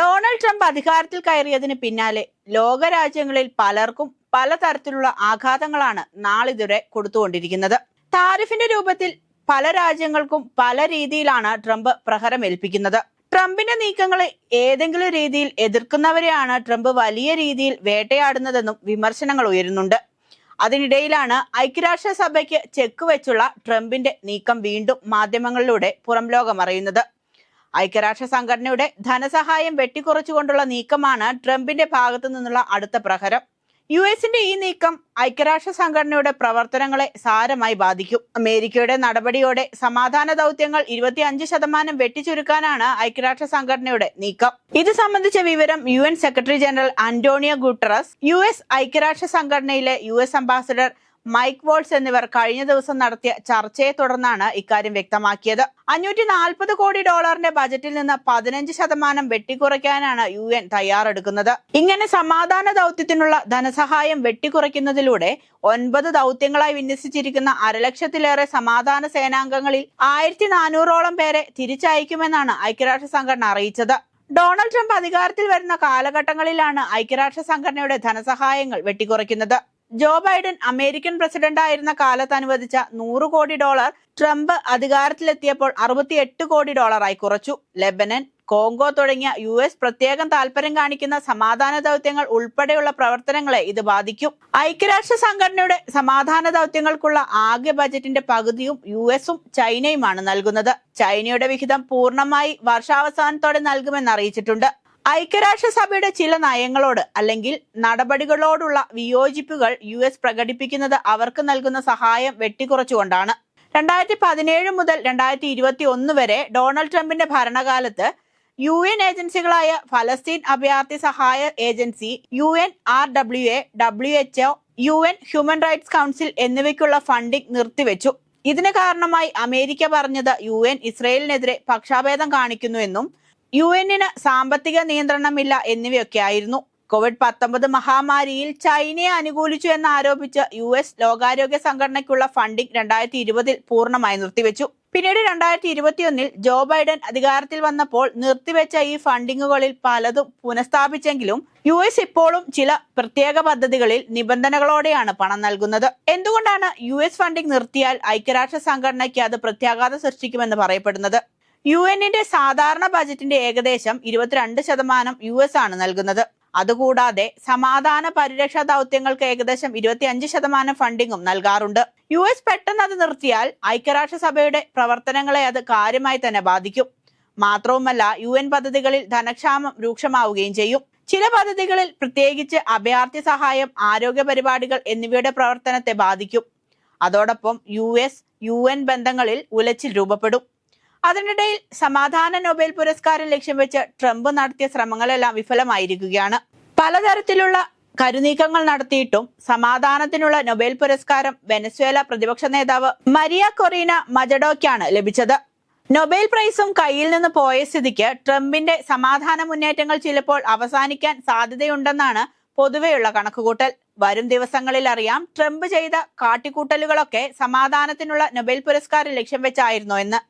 Donald Trump അധികാരത്തിൽ കയറിയതിന് പിന്നാലെ ലോകരാജ്യങ്ങളിൽ പലർക്കും പലതരത്തിലുള്ള ആഘാതങ്ങളാണ് നാളിതുവരെ കൊടുത്തുകൊണ്ടിരിക്കുന്നത്. താരിഫിന്റെ രൂപത്തിൽ പല രാജ്യങ്ങൾക്കും പല രീതിയിലാണ് ട്രംപ് പ്രഹരമേൽപ്പിക്കുന്നത് ട്രംപിന്റെ നീക്കങ്ങളെ ഏതെങ്കിലും രീതിയിൽ എതിർക്കുന്നവരെയാണ് ട്രംപ് വലിയ രീതിയിൽ വേട്ടയാടുന്നതെന്നും വിമർശനങ്ങൾ ഉയരുന്നുണ്ട്. അതിനിടയിലാണ് ഐക്യരാഷ്ട്രസഭയ്ക്ക് ചെക്ക് വെച്ചുള്ള ട്രംപിന്റെ നീക്കം വീണ്ടും മാധ്യമങ്ങളിലൂടെ പുറം ലോകം അറിയുന്നത്. ഐക്യരാഷ്ട്ര സംഘടനയുടെ ധനസഹായം വെട്ടിക്കുറച്ചുകൊണ്ടുള്ള നീക്കമാണ് ട്രംപിന്റെ ഭാഗത്തു നിന്നുള്ള അടുത്ത പ്രഹരം. യു എസിന്റെ ഈ നീക്കം ഐക്യരാഷ്ട്ര സംഘടനയുടെ പ്രവർത്തനങ്ങളെ സാരമായി ബാധിക്കും. അമേരിക്കയുടെ നടപടിയോടെ സമാധാന ദൗത്യങ്ങൾ ഇരുപത്തിയഞ്ച് ശതമാനം വെട്ടിച്ചുരുക്കാനാണ് ഐക്യരാഷ്ട്ര സംഘടനയുടെ നീക്കം. ഇത് സംബന്ധിച്ച വിവരം U secretary general Antonio Guterres U ഐക്യരാഷ്ട്ര സംഘടനയിലെ യു അംബാസഡർ മൈക്ക് വോൾസ് എന്നിവർ കഴിഞ്ഞ ദിവസം നടത്തിയ ചർച്ചയെ തുടർന്നാണ് ഇക്കാര്യം വ്യക്തമാക്കിയത്. അഞ്ഞൂറ്റി നാൽപ്പത് കോടി ഡോളറിന്റെ ബജറ്റിൽ നിന്ന് പതിനഞ്ച് ശതമാനം വെട്ടിക്കുറയ്ക്കാനാണ് യു എൻ തയ്യാറെടുക്കുന്നത്. ഇങ്ങനെ സമാധാന ദൗത്യത്തിനുള്ള ധനസഹായം വെട്ടിക്കുറയ്ക്കുന്നതിലൂടെ ഒൻപത് ദൗത്യങ്ങളായി വിന്യസിച്ചിരിക്കുന്ന അരലക്ഷത്തിലേറെ സമാധാന സേനാംഗങ്ങളിൽ ആയിരത്തി നാനൂറോളം പേരെ തിരിച്ചയക്കുമെന്നാണ് ഐക്യരാഷ്ട്ര സംഘടന അറിയിച്ചത്. ഡൊണാൾഡ് ട്രംപ് അധികാരത്തിൽ വരുന്ന കാലഘട്ടങ്ങളിലാണ് ഐക്യരാഷ്ട്ര സംഘടനയുടെ ധനസഹായങ്ങൾ വെട്ടിക്കുറയ്ക്കുന്നത്. ജോ ബൈഡൻ അമേരിക്കൻ പ്രസിഡന്റ് ആയിരുന്ന കാലത്ത് അനുവദിച്ച നൂറ് കോടി ഡോളർ ട്രംപ് അധികാരത്തിലെത്തിയപ്പോൾ അറുപത്തിയെട്ട് കോടി ഡോളറായി കുറച്ചു. ലെബനൻ കോങ്കോ തുടങ്ങിയ യു എസ് പ്രത്യേകം താല്പര്യം കാണിക്കുന്ന സമാധാന ദൗത്യങ്ങൾ ഉൾപ്പെടെയുള്ള പ്രവർത്തനങ്ങളെ ഇത് ബാധിക്കും. ഐക്യരാഷ്ട്ര സംഘടനയുടെ സമാധാന ദൗത്യങ്ങൾക്കുള്ള ആകെ ബജറ്റിന്റെ പകുതിയും യു എസും ചൈനയുമാണ് നൽകുന്നത്. ചൈനയുടെ വിഹിതം പൂർണമായി വർഷാവസാനത്തോടെ നൽകുമെന്ന് അറിയിച്ചിട്ടുണ്ട്. ഐക്യരാഷ്ട്രസഭയുടെ ചില നയങ്ങളോട് അല്ലെങ്കിൽ നടപടികളോടുള്ള വിയോജിപ്പുകൾ യു എസ് പ്രകടിപ്പിക്കുന്നത് അവർക്ക് നൽകുന്ന സഹായം വെട്ടിക്കുറച്ചുകൊണ്ടാണ്. രണ്ടായിരത്തി പതിനേഴ് മുതൽ രണ്ടായിരത്തി ഇരുപത്തി ഒന്ന് വരെ ഡൊണാൾഡ് ട്രംപിന്റെ ഭരണകാലത്ത് യു എൻ ഏജൻസികളായ ഫലസ്തീൻ അഭയാർത്ഥി സഹായ agency U N R W A W H O U N human rights council എന്നിവയ്ക്കുള്ള ഫണ്ടിംഗ് നിർത്തിവെച്ചു. ഇതിന് കാരണമായി അമേരിക്ക പറഞ്ഞത് യു എൻ ഇസ്രയേലിനെതിരെ പക്ഷാഭേദം കാണിക്കുന്നുവെന്നും യു എന്നിന് സാമ്പത്തിക നിയന്ത്രണമില്ല എന്നിവയൊക്കെ ആയിരുന്നു കോവിഡ് പത്തൊമ്പത് മഹാമാരിയിൽ ചൈനയെ അനുകൂലിച്ചു എന്ന് ആരോപിച്ച് യു എസ് ലോകാരോഗ്യ സംഘടനയ്ക്കുള്ള ഫണ്ടിംഗ് രണ്ടായിരത്തി ഇരുപതിൽ പൂർണമായി നിർത്തിവെച്ചു. പിന്നീട് രണ്ടായിരത്തി ഇരുപത്തിയൊന്നിൽ ജോ ബൈഡൻ അധികാരത്തിൽ വന്നപ്പോൾ നിർത്തിവെച്ച ഈ ഫണ്ടിങ്ങുകളിൽ പലതും പുനഃസ്ഥാപിച്ചെങ്കിലും യു എസ് ഇപ്പോഴും ചില പ്രത്യേക പദ്ധതികളിൽ നിബന്ധനകളോടെയാണ് പണം നൽകുന്നത്. എന്തുകൊണ്ടാണ് യു എസ് ഫണ്ടിംഗ് നിർത്തിയാൽ ഐക്യരാഷ്ട്ര സംഘടനയ്ക്ക് അത് പ്രത്യാഘാതം സൃഷ്ടിക്കുമെന്ന് പറയപ്പെടുന്നത്? യു എന്നിന്റെ സാധാരണ ബജറ്റിന്റെ ഏകദേശം ഇരുപത്തിരണ്ട് ശതമാനം യു എസ് ആണ് നൽകുന്നത്. അതുകൂടാതെ സമാധാന പരിരക്ഷാ ദൗത്യങ്ങൾക്ക് ഏകദേശം ഇരുപത്തിയഞ്ച് ശതമാനം ഫണ്ടിങ്ങും നൽകാറുണ്ട്. യു എസ് പെട്ടെന്ന് അത് നിർത്തിയാൽ ഐക്യരാഷ്ട്രസഭയുടെ പ്രവർത്തനങ്ങളെ അത് കാര്യമായി തന്നെ ബാധിക്കും. മാത്രവുമല്ല യു എൻ പദ്ധതികളിൽ ധനക്ഷാമം രൂക്ഷമാവുകയും ചെയ്യും. ചില പദ്ധതികളിൽ പ്രത്യേകിച്ച് അഭയാർത്ഥി സഹായം ആരോഗ്യ പരിപാടികൾ എന്നിവയുടെ പ്രവർത്തനത്തെ ബാധിക്കും. അതോടൊപ്പം യു എസ് യു എൻ ബന്ധങ്ങളിൽ ഉലച്ചിൽ രൂപപ്പെടും. അതിനിടയിൽ സമാധാന നൊബേൽ പുരസ്കാരം ലക്ഷ്യം വെച്ച് ട്രംപ് നടത്തിയ ശ്രമങ്ങളെല്ലാം വിഫലമായിരിക്കുകയാണ്. പലതരത്തിലുള്ള കരുനീക്കങ്ങൾ നടത്തിയിട്ടും സമാധാനത്തിനുള്ള നൊബേൽ പുരസ്കാരം വെനസ്വേല പ്രതിപക്ഷ നേതാവ് മരിയ കൊറീന മജഡോയ്ക്കാണ് ലഭിച്ചത്. നൊബേൽ പ്രൈസും കയ്യിൽ നിന്ന് പോയ സ്ഥിതിക്ക് ട്രംപിന്റെ സമാധാന മുന്നേറ്റങ്ങൾ ചിലപ്പോൾ അവസാനിക്കാൻ സാധ്യതയുണ്ടെന്നാണ് പൊതുവെയുള്ള കണക്കുകൂട്ടൽ. വരും ദിവസങ്ങളിൽ അറിയാം ട്രംപ് ചെയ്ത കാട്ടിക്കൂട്ടലുകളൊക്കെ സമാധാനത്തിനുള്ള നൊബേൽ പുരസ്കാരം ലക്ഷ്യം വെച്ചായിരുന്നു എന്ന്.